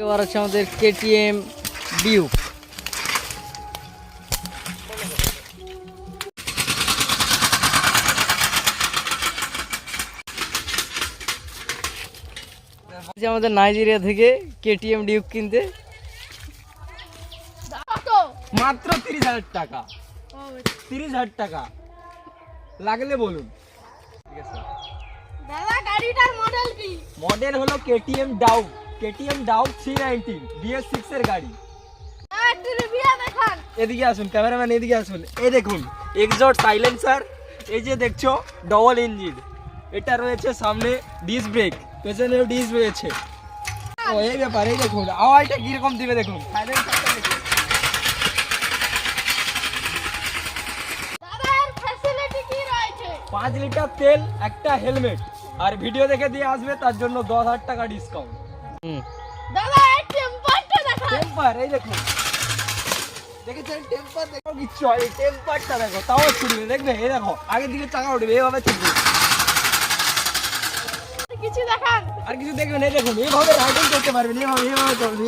এবার হচ্ছে আমাদের কেটিএম ডিউক আমাদের নাইজেরিয়া থেকে কেটিএম ডিউক কিনতে। মাত্র তিরিশ হাজার টাকা। তিরিশ হাজার টাকা। লাগলে বলুন। ঠিক আছে মডেল কি? মডেল হলো KTM Duke KTM Duke three nineteen BS six এর গাড়ি। এদিকে আসুন ক্যামেরাম্যান এদিকে আসুন। এই দেখুন এক্সট সাইলেন্সার এই যে দেখছ ডবল ইঞ্জিন এটা রয়েছে সামনে ডিস ব্রেক পেছনেও ডিস রয়েছে। ও এই ব্যাপার এই দেখুন আওয়াজটা কীরকম দিবে দেখুন। সাইলেন্সারটা দেখুন দাদা এর ফ্যাসিলিটি কি রয়েছে? পাঁচ লিটার তেল একটা হেলমেট। আর ভিডিও দেখে দিয়ে আসবে তার জন্য দশ হাজার টাকা ডিসকাউন্ট দাদা এই টেম্পারটা দেখো। টেম্পার এই দেখো। দেখেছেন? টেম্পার দেখো কিচ্ছু হয় এই টেম্পারটা দেখো তাও ছুটবে দেখবে? এই দেখো আগের দিকে চাকা উঠবে এইভাবে ছুটবে। কিছু দেখান। আর কিছু দেখবেন এই দেখুন এইভাবে রাইডিং করতে পারবেন এইভাবে এইভাবে চলবে।